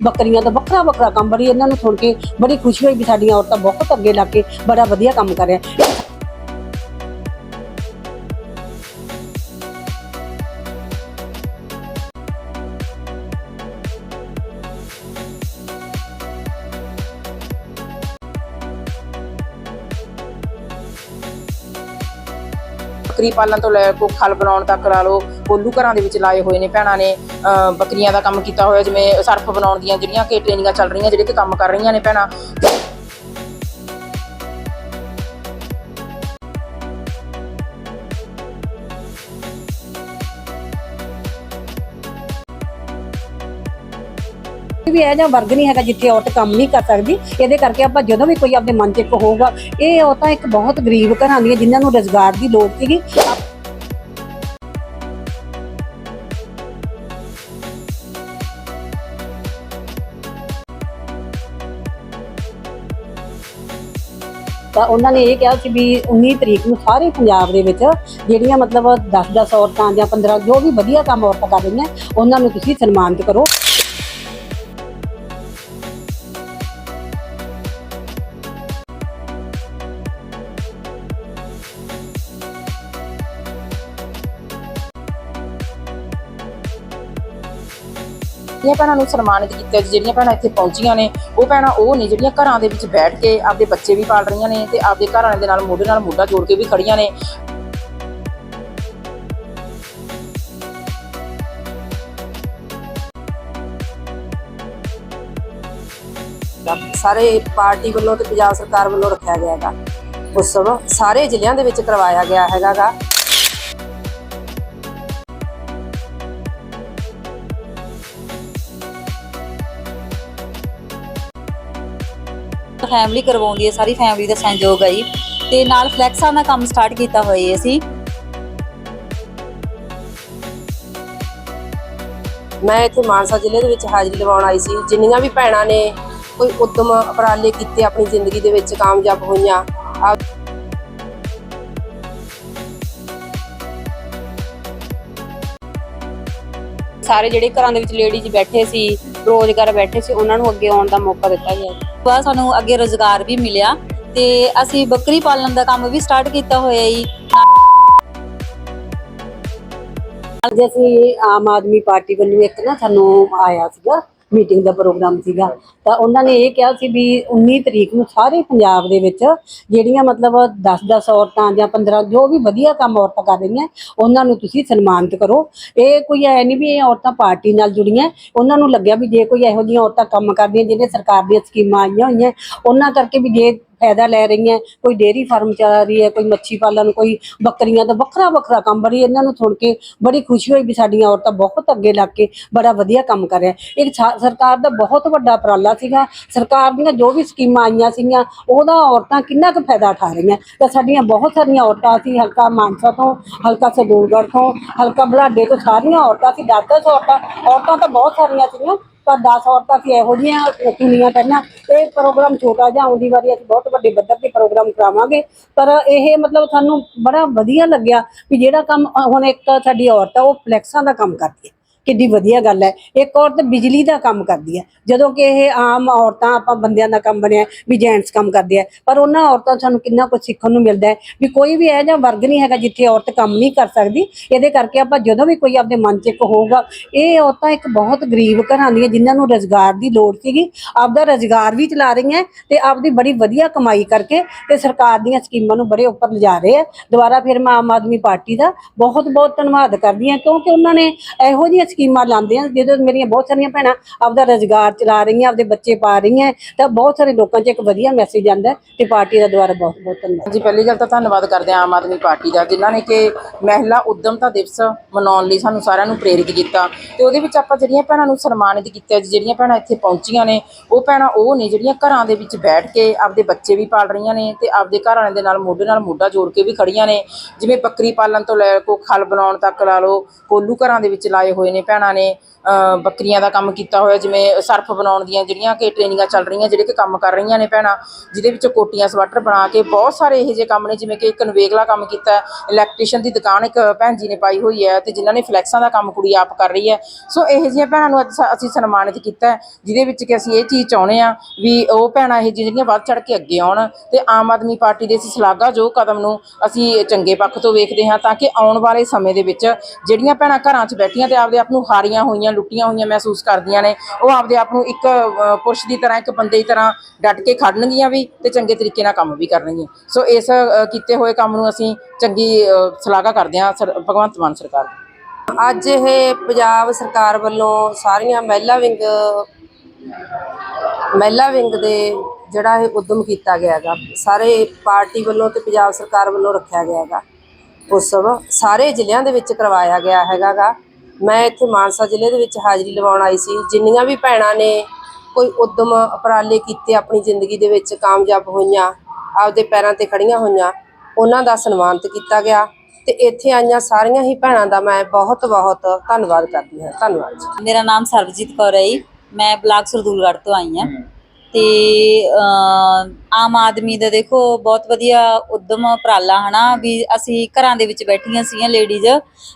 ਬੱਕਰੀਆਂ ਦਾ ਵੱਖਰਾ ਵੱਖਰਾ ਕੰਮ, ਬੜੀ ਇਹਨਾਂ ਨੂੰ ਸੁਣ ਕੇ ਬੜੀ ਖੁਸ਼ੀ ਹੋਈ ਵੀ ਸਾਡੀਆਂ ਔਰਤਾਂ ਬਹੁਤ ਅੱਗੇ ਲੱਗ ਕੇ ਬੜਾ ਵਧੀਆ ਕੰਮ ਕਰ ਰਹੀਆਂ। ਬੱਕਰੀ ਪਾਲਣ ਤੋਂ ਲੈ ਕੇ ਖਲ ਬਣਾਉਣ ਤੱਕ ਲਾ ਲਓ ਕੋਲੂ ਘਰਾਂ ਦੇ ਵਿੱਚ ਲਾਏ ਹੋਏ ਨੇ ਭੈਣਾਂ ਨੇ ਬੱਕਰੀਆਂ ਦਾ ਕੰਮ ਕੀਤਾ ਹੋਇਆ, ਜਿਵੇਂ ਸਰਫ ਬਣਾਉਣ ਦੀਆਂ ਜਿਹੜੀਆਂ ਕਿ ਟ੍ਰੇਨਿੰਗਾਂ ਚੱਲ ਰਹੀਆਂ, ਜਿਹੜੇ ਕਿ ਕੰਮ ਕਰ ਰਹੀਆਂ ਨੇ ਭੈਣਾਂ। ਵੀ ਇਹ ਜਿਹਾ ਵਰਗ ਨਹੀਂ ਹੈਗਾ ਜਿੱਥੇ ਔਰਤ ਕੰਮ ਨਹੀਂ ਕਰ ਸਕਦੀ। ਇਹਦੇ ਕਰਕੇ ਆਪਾਂ ਜਦੋਂ ਵੀ ਕੋਈ ਆਪਣੇ ਮਨ 'ਚ ਇੱਕ ਹੋਊਗਾ, ਇਹ ਔਰਤਾਂ ਇੱਕ ਬਹੁਤ ਗਰੀਬ ਘਰਾਂ ਦੀਆਂ ਜਿਨ੍ਹਾਂ ਨੂੰ ਰੋਜ਼ਗਾਰ ਦੀ ਲੋੜ ਸੀਗੀ ਤਾਂ ਉਹਨਾਂ ਨੇ ਇਹ ਕਿਹਾ ਸੀ ਵੀ 19 ਤਰੀਕ ਨੂੰ ਸਾਰੇ ਪੰਜਾਬ ਦੇ ਵਿੱਚ ਜਿਹੜੀਆਂ ਮਤਲਬ 10-10 ਔਰਤਾਂ ਜਾਂ 15 ਜੋ ਵੀ ਵਧੀਆ ਕੰਮ ਔਰਤਾਂ ਕਰ ਰਹੀਆਂ, ਉਹਨਾਂ ਨੂੰ ਤੁਸੀਂ ਸਨਮਾਨਿਤ ਕਰੋ। ਜਿਹੜੀਆਂ ਭੈਣਾਂ ਨੂੰ ਸਨਮਾਨਿਤ ਕੀਤਾ ਜਿਹੜੀਆਂ ਭੈਣਾਂ ਇੱਥੇ ਪਹੁੰਚੀਆਂ ਨੇ, ਉਹ ਭੈਣਾਂ ਉਹ ਨੇ ਜਿਹੜੀਆਂ ਘਰਾਂ ਦੇ ਵਿੱਚ ਬੈਠ ਕੇ ਆਪਦੇ ਬੱਚੇ ਵੀ ਪਾਲ ਰਹੀਆਂ ਨੇ ਤੇ ਆਪਦੇ ਘਰਾਂ ਦੇ ਨਾਲ ਮੋਢੇ ਨਾਲ ਮੋਢਾ ਜੋੜ ਕੇ ਵੀ ਖੜੀਆਂ ਨੇ। ਸਾਰੇ ਪਾਰਟੀ ਵੱਲੋਂ ਤੇ ਪੰਜਾਬ ਸਰਕਾਰ ਵੱਲੋਂ ਰੱਖਿਆ ਗਿਆ ਹੈਗਾ। ਉਤਸਵ ਸਾਰੇ ਜ਼ਿਲ੍ਹਿਆਂ ਦੇ ਵਿੱਚ ਕਰਵਾਇਆ ਗਿਆ ਹੈਗਾਗਾ। ਫੈਮਿਲੀ ਕਰਵਾਉਂਦੀ ਹੈ, ਸਾਰੀ ਫੈਮਿਲੀ ਦਾ ਸਹਿਯੋਗ ਹੈ ਜੀ। ਤੇ ਨਾਲ ਫਲੈਕਸਾਂ ਦਾ ਕੰਮ ਸਟਾਰਟ ਕੀਤਾ ਹੋਇਆ ਅਸੀਂ। ਮੈਂ ਇੱਥੇ ਮਾਨਸਾ ਜ਼ਿਲ੍ਹੇ ਦੇ ਵਿੱਚ ਹਾਜ਼ਰੀ ਲਵਾਉਣ ਆਈ ਸੀ। ਜਿੰਨੀਆਂ ਵੀ ਭੈਣਾਂ ਨੇ ਕੋਈ ਉਦਮ ਉਪਰਾਲੇ ਕੀਤੇ ਆਪਣੀ ਜ਼ਿੰਦਗੀ ਦੇ ਵਿੱਚ ਕਾਮਯਾਬ ਹੋਈਆਂ ਸਾਰੇ ਜਿਹੜੇ ਘਰਾਂ ਦੇ ਵਿੱਚ ਲੇਡੀਜ਼ ਬੈਠੇ ਸੀ ਰੋਜ਼ਗਾਰ ਬੈਠੇ ਸੀ ਉਹਨਾਂ ਨੂੰ ਅੱਗੇ ਆਉਣ ਦਾ ਮੌਕਾ ਦਿੱਤਾ ਗਿਆ। ਬਾਅਦ ਸਾਨੂੰ ਅੱਗੇ ਰੋਜ਼ਗਾਰ ਵੀ ਮਿਲਿਆ ਤੇ ਅਸੀਂ ਬੱਕਰੀ ਪਾਲਣ ਦਾ ਕੰਮ ਵੀ ਸਟਾਰਟ ਕੀਤਾ ਹੋਇਆ ਜੀ। ਅੱਜ ਅਸੀਂ ਆਮ ਆਦਮੀ ਪਾਰਟੀ ਵੱਲੋਂ ਇੱਕ ਨਾ ਸਾਨੂੰ ਆਇਆ ਸੀਗਾ ਮੀਟਿੰਗ ਦਾ ਪ੍ਰੋਗਰਾਮ ਸੀਗਾ। ਤਾਂ ਉਹਨਾਂ ਨੇ ਇਹ ਕਿਹਾ ਸੀ ਵੀ 19 ਤਰੀਕ ਨੂੰ ਸਾਰੇ ਪੰਜਾਬ ਦੇ ਵਿੱਚ ਜਿਹੜੀਆਂ ਮਤਲਬ 10-10 ਔਰਤਾਂ ਜਾਂ 15 ਜੋ ਵੀ ਵਧੀਆ ਕੰਮ ਔਰਤਾਂ ਕਰ ਰਹੀਆਂ, ਉਹਨਾਂ ਨੂੰ ਤੁਸੀਂ ਸਨਮਾਨਿਤ ਕਰੋ। ਇਹ ਕੋਈ ਐ ਨਹੀਂ ਵੀ ਇਹ ਔਰਤਾਂ ਪਾਰਟੀ ਨਾਲ ਜੁੜੀਆਂ, ਉਹਨਾਂ ਨੂੰ ਲੱਗਿਆ ਵੀ ਜੇ ਕੋਈ ਇਹੋ ਜਿਹੀਆਂ ਔਰਤਾਂ ਕੰਮ ਕਰਦੀਆਂ, ਜਿਹਨੇ ਸਰਕਾਰ ਦੀਆਂ ਸਕੀਮਾਂ ਆਈਆਂ ਹੋਈਆਂ, ਉਹਨਾਂ ਕਰਕੇ ਵੀ ਜੇ ਫਾਇਦਾ ਲੈ ਰਹੀ ਹੈ ਕੋਈ ਡੇਅਰੀ ਫਾਰਮ ਚਲਾ ਰਹੀ ਹੈ, ਕੋਈ ਮੱਛੀ ਪਾਲਣ, ਕੋਈ ਬੱਕਰੀਆਂ ਦਾ ਵੱਖਰਾ ਵੱਖਰਾ ਕੰਮ ਬੜੀ ਇਹਨਾਂ ਨੂੰ ਸੁਣ ਕੇ ਬੜੀ ਖੁਸ਼ੀ ਹੋਈ ਵੀ ਸਾਡੀਆਂ ਔਰਤਾਂ ਬਹੁਤ ਅੱਗੇ ਲੱਗ ਕੇ ਬੜਾ ਵਧੀਆ ਕੰਮ ਕਰ ਰਿਹਾ ਇਹ ਸਰਕਾਰ ਦਾ ਬਹੁਤ ਵੱਡਾ ਉਪਰਾਲਾ ਸੀਗਾ, ਸਰਕਾਰ ਦੀਆਂ ਜੋ ਵੀ ਸਕੀਮਾਂ ਆਈਆਂ ਸੀਗੀਆਂ, ਉਹਦਾ ਔਰਤਾਂ ਕਿੰਨਾ ਕੁ ਫਾਇਦਾ ਉਠਾ ਰਹੀਆਂ। ਤਾਂ ਸਾਡੀਆਂ ਬਹੁਤ ਸਾਰੀਆਂ ਔਰਤਾਂ ਸੀ, ਹਲਕਾ ਮਾਨਸਾ ਤੋਂ, ਹਲਕਾ ਸਦੂਰਗੜ੍ਹ ਤੋਂ, ਹਲਕਾ ਬਲਾਡੇ ਤੋਂ, ਸਾਰੀਆਂ ਔਰਤਾਂ ਸੀ 10 ਔਰਤਾਂ ਔਰਤਾਂ ਤਾਂ ਬਹੁਤ ਸਾਰੀਆਂ ਸੀਗੀਆਂ। ਪਰ 10 ਔਰਤਾਂ ਸੀ, ਇਹੋ ਜਿਹੀਆਂ ਚੁਣੀਆਂ ਪਹਿਲਾਂ। ਇਹ ਪ੍ਰੋਗਰਾਮ ਛੋਟਾ ਜਿਹਾ ਆਉਂਦੀ ਵਾਰੀ ਅਸੀਂ ਬਹੁਤ ਵੱਡੇ ਪੱਧਰ ਤੇ ਪ੍ਰੋਗਰਾਮ ਕਰਾਵਾਂਗੇ। ਪਰ ਇਹ ਮਤਲਬ ਸਾਨੂੰ ਬੜਾ ਵਧੀਆ ਲੱਗਿਆ ਵੀ ਜਿਹੜਾ ਕੰਮ ਹੁਣ ਇੱਕ ਸਾਡੀ ਔਰਤ ਆ, ਉਹ ਫਲੈਕਸਾਂ ਦਾ ਕੰਮ ਕਰਦੀ ਹੈ। ਕਿੰਨੀ ਵਧੀਆ ਗੱਲ ਹੈ। ਇੱਕ ਔਰਤ ਬਿਜਲੀ ਦਾ ਕੰਮ ਕਰਦੀ ਹੈ। ਜਦੋਂ ਕਿ ਇਹ ਆਮ ਔਰਤਾਂ, ਆਪਾਂ ਬੰਦਿਆਂ ਦਾ ਕੰਮ ਬਣਿਆ, ਵੀ ਜੈਂਟਸ ਕੰਮ ਕਰਦੇ ਆ ਪਰ ਉਹਨਾਂ ਔਰਤਾਂ ਸਾਨੂੰ ਕਿੰਨਾ ਕੁਝ ਸਿੱਖਣ ਨੂੰ ਮਿਲਦਾ ਹੈ ਵੀ ਕੋਈ ਵੀ ਇਹ ਜਿਹਾ ਵਰਗ ਨਹੀਂ ਹੈਗਾ ਜਿੱਥੇ ਔਰਤ ਕੰਮ ਨਹੀਂ ਕਰ ਸਕਦੀ। ਇਹਦੇ ਕਰਕੇ ਆਪਾਂ ਜਦੋਂ ਵੀ ਕੋਈ ਆਪਦੇ ਮਨ 'ਚ ਇੱਕ ਹੋਊਗਾ, ਇਹ ਔਰਤਾਂ ਇੱਕ ਬਹੁਤ ਗਰੀਬ ਘਰਾਂ ਦੀਆਂ ਜਿਨ੍ਹਾਂ ਨੂੰ ਰੋਜ਼ਗਾਰ ਦੀ ਲੋੜ ਸੀਗੀ, ਆਪਦਾ ਰੋਜ਼ਗਾਰ ਵੀ ਚਲਾ ਰਹੀਆਂ ਤੇ ਆਪਦੀ ਬੜੀ ਵਧੀਆ ਕਮਾਈ ਕਰਕੇ ਤੇ ਸਰਕਾਰ ਦੀਆਂ ਸਕੀਮਾਂ ਨੂੰ ਬੜੇ ਉੱਪਰ ਲਿਜਾ ਰਹੇ ਆ ਦੁਬਾਰਾ ਫਿਰ ਮੈਂ ਆਮ ਆਦਮੀ ਪਾਰਟੀ ਦਾ ਬਹੁਤ ਬਹੁਤ ਧੰਨਵਾਦ ਕਰਦੀ ਹਾਂ ਕਿਉਂਕਿ ਉਹਨਾਂ ਨੇ ਇਹੋ ਜਿਹੀਆਂ ਸਕੀਮਾਂ ਲਾਉਂਦੇ ਆ ਜਿਹਦੇ ਤੋਂ ਮੇਰੀਆਂ ਬਹੁਤ ਸਾਰੀਆਂ ਭੈਣਾਂ ਆਪਦਾ ਰੋਜ਼ਗਾਰ ਚਲਾ ਰਹੀਆਂ, ਆਪਦੇ ਬੱਚੇ ਪਾ ਰਹੀਆਂ, ਤਾਂ ਬਹੁਤ ਸਾਰੇ ਲੋਕਾਂ 'ਚ ਇੱਕ ਵਧੀਆ ਮੈਸੇਜ ਜਾਂਦਾ ਤੇ ਪਾਰਟੀ ਦਾ ਦੁਬਾਰਾ ਬਹੁਤ ਬਹੁਤ ਧੰਨਵਾਦ। ਜੀ ਪਹਿਲੀ ਗੱਲ ਤਾਂ ਧੰਨਵਾਦ ਕਰਦੇ ਹਾਂ ਆਮ ਆਦਮੀ ਪਾਰਟੀ ਦਾ, ਜਿਨ੍ਹਾਂ ਨੇ ਕਿ ਮਹਿਲਾ ਉਦਮਤਾ ਦਿਵਸ ਮਨਾਉਣ ਲਈ ਸਾਨੂੰ ਸਾਰਿਆਂ ਨੂੰ ਪ੍ਰੇਰਿਤ ਕੀਤਾ ਤੇ ਉਹਦੇ ਵਿੱਚ ਆਪਾਂ ਜਿਹੜੀਆਂ ਭੈਣਾਂ ਨੂੰ ਸਨਮਾਨਿਤ ਕੀਤਾ, ਜਿਹੜੀਆਂ ਭੈਣਾਂ ਇੱਥੇ ਪਹੁੰਚੀਆਂ ਨੇ, ਉਹ ਭੈਣਾਂ ਉਹ ਨੇ ਜਿਹੜੀਆਂ ਘਰਾਂ ਦੇ ਵਿੱਚ ਬੈਠ ਕੇ ਆਪਦੇ ਬੱਚੇ ਵੀ ਪਾਲ ਰਹੀਆਂ ਨੇ ਤੇ ਆਪਦੇ ਘਰ ਵਾਲਿਆਂ ਦੇ ਨਾਲ ਮੋਢੇ ਨਾਲ ਮੋਢਾ ਜੋੜ ਕੇ ਵੀ ਖੜੀਆਂ ਨੇ, ਜਿਵੇਂ ਬੱਕਰੀ ਪਾਲਣ ਤੋਂ ਲੈ ਕੇ ਖਲ ਬਣਾਉਣ ਤੱਕ ਲਾ ਲਓ, ਕੋਲੂ ਘਰਾਂ ਦੇ ਵਿੱਚ ਲਾਏ ਹੋਏ ਨੇ ਨੇ ਭੈਣਾਂ ਨੇ ਬੱਕਰੀਆਂ ਦਾ ਕੰਮ ਕੀਤਾ ਹੋਇਆ, ਜਿਵੇਂ ਸਰਫ ਬਣਾਉਣ ਦੀਆਂ ਜਿਹੜੀਆਂ ਕਿ ਟ੍ਰੇਨਿੰਗਾਂ ਚੱਲ ਰਹੀਆਂ, ਜਿਹੜੇ ਕਿ ਕੰਮ ਕਰ ਰਹੀਆਂ ਨੇ ਭੈਣਾਂ, ਜਿਹਦੇ ਵਿੱਚ ਕੋਟੀਆਂ, ਸਵੈਟਰ ਬਣਾ ਕੇ ਬਹੁਤ ਸਾਰੇ ਇਹੋ ਜਿਹੇ ਕੰਮ ਨੇ, ਜਿਵੇਂ ਕਿ ਕਨਵੇਗਲਾ ਕੰਮ ਕੀਤਾ ਇਲੈਕਟ੍ਰੀਸ਼ੀਅਨ ਦੀ ਦੁਕਾਨ ਇੱਕ ਭੈਣ ਜੀ ਨੇ ਪਾਈ ਹੋਈ ਹੈ ਤੇ ਜਿਨ੍ਹਾਂ ਨੇ ਫਲੈਕਸਾਂ ਦਾ ਕੰਮ ਕੁੜੀ ਆਪ ਕਰ ਰਹੀ ਹੈ। ਸੋ ਇਹੋ ਜਿਹੀਆਂ ਭੈਣਾਂ ਨੂੰ ਅੱਜ ਅਸੀਂ ਸਨਮਾਨਿਤ ਕੀਤਾ ਜਿਹਦੇ ਵਿੱਚ ਕਿ ਅਸੀਂ ਇਹ ਚੀਜ਼ ਚਾਹੁੰਦੇ ਆ ਵੀ ਉਹ ਭੈਣਾਂ ਇਹ ਜਿਹੜੀਆਂ ਵੱਧ ਚੜ ਕੇ ਅੱਗੇ ਆਉਣ ਤੇ ਆਮ ਆਦਮੀ ਪਾਰਟੀ ਦੇ ਇਸ ਜੋ ਕਦਮ ਨੂੰ ਅਸੀਂ ਚੰਗੇ ਪੱਖ ਤੋਂ ਵੇਖਦੇ ਹਾਂ ਤਾਂ ਕਿ ਆਉਣ ਵਾਲੇ ਸਮੇਂ ਦੇ ਵਿੱਚ ਜਿਹੜੀਆਂ ਭੈਣਾਂ ਘਰਾਂ 'ਚ ਬੈਠੀਆਂ ਤੇ ਆਪਦੇ ਆਪ ਨੂੰ ਹਾਰੀਆਂ ਹੋਈਆਂ ਲੁੱਟੀਆਂ ਹੋਈਆਂ ਮਹਿਸੂਸ ਕਰਦੀਆਂ ਨੇ। ਉਹ ਆਪਦੇ ਆਪ ਨੂੰ ਇੱਕ ਪੁਰਸ਼ ਦੀ ਤਰ੍ਹਾਂ ਇੱਕ ਬੰਦੇ ਦੀ ਤਰ੍ਹਾਂ ਡਟ ਕੇ ਖੜਨਗੀਆਂ ਵੀ ਤੇ ਚੰਗੇ ਤਰੀਕੇ ਨਾਲ ਕੰਮ ਵੀ ਕਰਨਗੀਆਂ। ਸੋ ਇਸ ਕੀਤੇ ਹੋਏ ਕੰਮ ਨੂੰ ਅਸੀਂ ਚੰਗੀ ਅ, ਸ਼ਲਾਘਾ ਕਰਦੇ ਹਾਂ ਸਰ- ਭਗਵੰਤ ਮਾਨ ਸਰਕਾਰ ਅੱਜ ਇਹ ਪੰਜਾਬ ਸਰਕਾਰ ਵੱਲੋਂ ਸਾਰੀਆਂ ਮਹਿਲਾ ਵਿੰਗ ਮਹਿਲਾ ਵਿੰਗ ਦੇ ਜਿਹੜਾ ਇਹ ਉਦਮ ਕੀਤਾ ਗਿਆ ਹੈਗਾ ਸਾਰੇ ਪਾਰਟੀ ਵੱਲੋਂ ਤੇ ਪੰਜਾਬ ਸਰਕਾਰ ਵੱਲੋਂ ਰੱਖਿਆ ਗਿਆ ਹੈਗਾ। ਉਤਸਵ ਸਾਰੇ ਜ਼ਿਲ੍ਹਿਆਂ ਦੇ ਵਿੱਚ ਕਰਵਾਇਆ ਗਿਆ ਹੈਗਾਗਾ। ਮੈਂ ਇੱਥੇ ਮਾਨਸਾ ਜ਼ਿਲ੍ਹੇ ਦੇ ਵਿੱਚ ਹਾਜ਼ਰੀ ਲਵਾਉਣ ਆਈ ਸੀ। ਜਿੰਨੀਆਂ ਵੀ ਭੈਣਾਂ ਨੇ ਕੋਈ ਉਦਮ ਉਪਰਾਲੇ ਕੀਤੇ ਆਪਣੀ ਜ਼ਿੰਦਗੀ ਦੇ ਵਿੱਚ ਕਾਮਯਾਬ ਹੋਈਆਂ ਆਪਦੇ ਪੈਰਾਂ ਤੇ ਖੜੀਆਂ ਹੋਈਆਂ ਉਹਨਾਂ ਦਾ ਸਨਮਾਨਿਤ ਕੀਤਾ ਗਿਆ ਤੇ ਇੱਥੇ ਆਈਆਂ ਸਾਰੀਆਂ ਹੀ ਭੈਣਾਂ ਦਾ ਮੈਂ ਬਹੁਤ ਬਹੁਤ ਧੰਨਵਾਦ ਕਰਦੀ ਹਾਂ। ਧੰਨਵਾਦ ਜੀ। ਮੇਰਾ ਨਾਮ ਸਰਬਜੀਤ ਕੌਰ ਹੈ ਜੀ। ਮੈਂ ਬਲਾਕ ਸਰਦੂਲਗੜ੍ਹ ਤੋਂ ਆਈ ਹਾਂ। ਤੇ ਆਮ ਆਦਮੀ ਦਾ ਦੇਖੋ ਬਹੁਤ ਵਧੀਆ ਉਦਮ ਉਪਰਾਲਾ ਹਨਾ, ਵੀ ਅਸੀਂ ਘਰਾਂ ਦੇ ਵਿੱਚ ਬੈਠੀਆਂ ਸੀਗੀਆਂ ਲੇਡੀਜ਼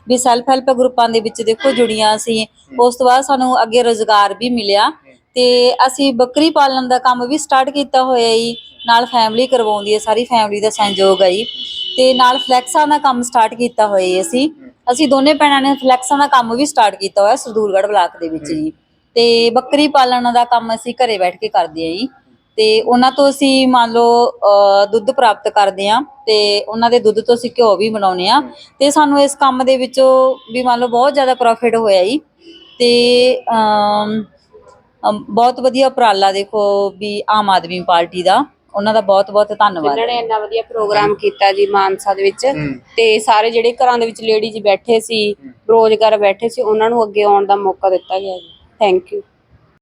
ਵੀ ਸੈਲਫ ਹੈਲਪ ਗਰੁੱਪਾਂ ਦੇ ਵਿੱਚ ਦੇਖੋ ਜੁੜੀਆਂ ਸੀ। ਉਸ ਤੋਂ ਬਾਅਦ ਸਾਨੂੰ ਅੱਗੇ ਰੋਜ਼ਗਾਰ ਵੀ ਮਿਲਿਆ ਤੇ ਅਸੀਂ ਬੱਕਰੀ ਪਾਲਣ ਦਾ ਕੰਮ ਵੀ ਸਟਾਰਟ ਕੀਤਾ ਹੋਇਆ ਜੀ। ਨਾਲ ਫੈਮਿਲੀ ਕਰਵਾਉਂਦੀ ਹੈ, ਸਾਰੀ ਫੈਮਿਲੀ ਦਾ ਸਹਿਯੋਗ ਹੈ ਜੀ। ਤੇ ਨਾਲ ਫਲੈਕਸਾਂ ਦਾ ਕੰਮ ਸਟਾਰਟ ਕੀਤਾ ਹੋਇਆ ਅਸੀਂ। ਅਸੀਂ ਦੋਨੇ ਭੈਣਾਂ ਨੇ ਫਲੈਕਸਾਂ ਦਾ ਕੰਮ ਵੀ ਸਟਾਰਟ ਕੀਤਾ ਹੋਇਆ ਸਰਦੂਲਗੜ੍ਹ ਬਲਾਕ ਦੇ ਵਿੱਚ ਜੀ। ਤੇ ਬੱਕਰੀ ਪਾਲਣ ਦਾ ਕੰਮ ਅਸੀਂ ਘਰੇ ਬੈਠ ਕੇ ਕਰਦੇ ਆਂ ਜੀ। ਤੇ ਉਹਨਾਂ ਤੋਂ ਅਸੀਂ ਮੰਨ ਲਓ ਦੁੱਧ ਪ੍ਰਾਪਤ ਕਰਦੇ ਆਂ ਤੇ ਉਹਨਾਂ ਦੇ ਦੁੱਧ ਤੋਂ ਅਸੀਂ ਘਿਓ ਵੀ ਬਣਾਉਨੇ ਆ ਤੇ ਸਾਨੂੰ ਇਸ ਕੰਮ ਦੇ ਵਿੱਚੋਂ ਵੀ ਮੰਨ ਲਓ ਬਹੁਤ ਜ਼ਿਆਦਾ ਪ੍ਰੋਫਿਟ ਹੋਇਆ ਜੀ। ਤੇ ਬਹੁਤ ਵਧੀਆ ਉਪਰਾਲਾ ਦੇਖੋ ਵੀ ਆਮ ਆਦਮੀ ਪਾਰਟੀ ਦਾ। ਉਹਨਾਂ ਦਾ ਬਹੁਤ ਬਹੁਤ ਧੰਨਵਾਦ। ਜਿਨ੍ਹਾਂ ਨੇ ਇੰਨਾ ਵਧੀਆ ਪ੍ਰੋਗਰਾਮ ਕੀਤਾ ਜੀ ਮਾਨਸਾ ਦੇ ਵਿੱਚ। ਤੇ ਸਾਰੇ ਜਿਹੜੇ ਘਰਾਂ ਦੇ ਵਿੱਚ ਲੇਡੀਜ਼ ਬੈਠੇ ਸੀ ਰੋਜ਼ਗਾਰ ਬੈਠੇ ਸੀ ਉਹਨਾਂ ਨੂੰ ਅੱਗੇ ਆਉਣ ਦਾ ਮੌਕਾ ਦਿੱਤਾ ਗਿਆ ਜੀ। Thank you